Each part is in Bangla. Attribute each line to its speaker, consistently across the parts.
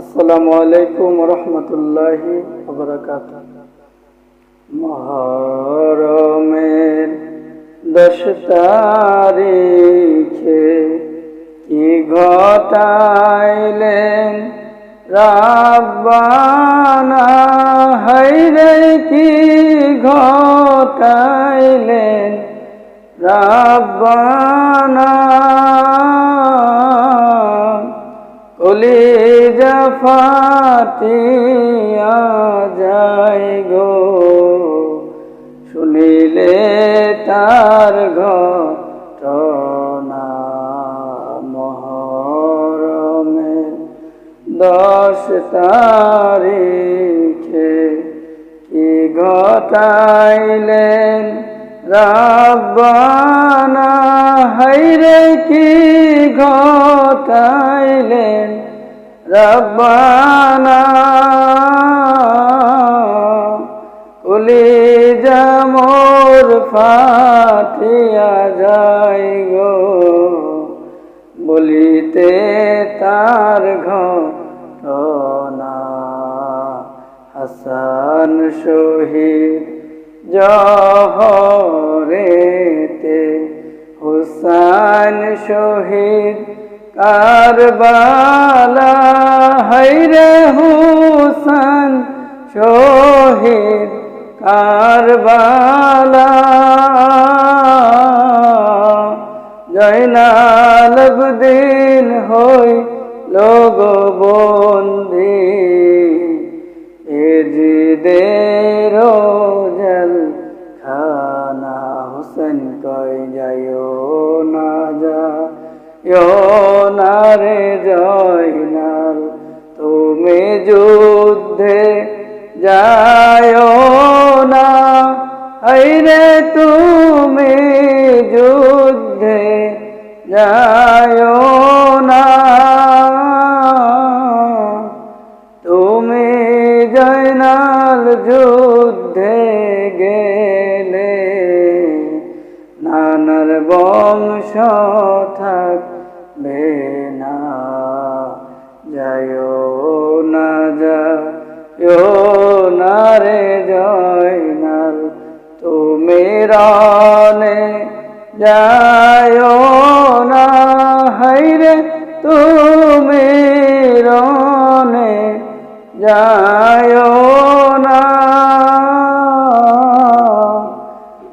Speaker 1: আসসালামু আলাইকুম রহমতুল্লাহি মহরমের দশ তারিখে কি ঘটাইলেন রাব্বানা? হাইরে কি ঘটাইলেন রাব্বানা? কলিজা ফাটিয়া যায় গো। শুনিলে তার ঘটনা মহরমে দশ তারিখে কি ঘটাইলেন রাব্বানা? হাইরে কি ঘটাইলেন? রব্বানা কুলি মোর ফাটিয়া যাই গো বলিতে তার ঘটনা। হাসান শহীদ জহরেতে হুসান শহীদ কারবালা হাইরে হুসান শহীদ কারবালা জয়নাল দিন হই লোগ বন্দি এ জিদের জল খানা হুসেন কই যাইও না? না রে জয়নাল তুমি যুদ্ধে যায় না। রে তুমি যুদ্ধে যায় না। তুমি জয়নাল যুদ্ধে গেলে বংশ থাকবে না। যায় না যায় না রে জয়নাল, তুমি রানে যায় না হাইরে তুমি রনে যায় না।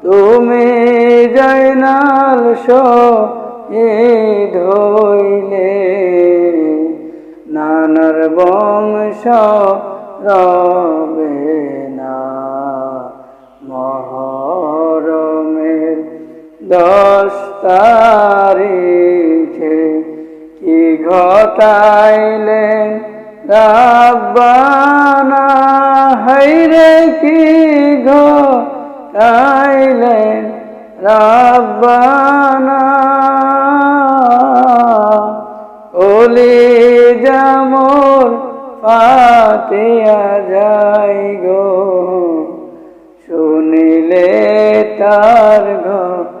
Speaker 1: তুমি জয়নাল শহীদ হইলে নানার বংশ রবে না। মহরমের দশ তারিখে কি ঘটাইলেন রাব্বানা? হাইরে কি ঘটাইলেন রাব্বানা ওলি জামর পাতিয়া যাই গো শুনিলে তার ঘর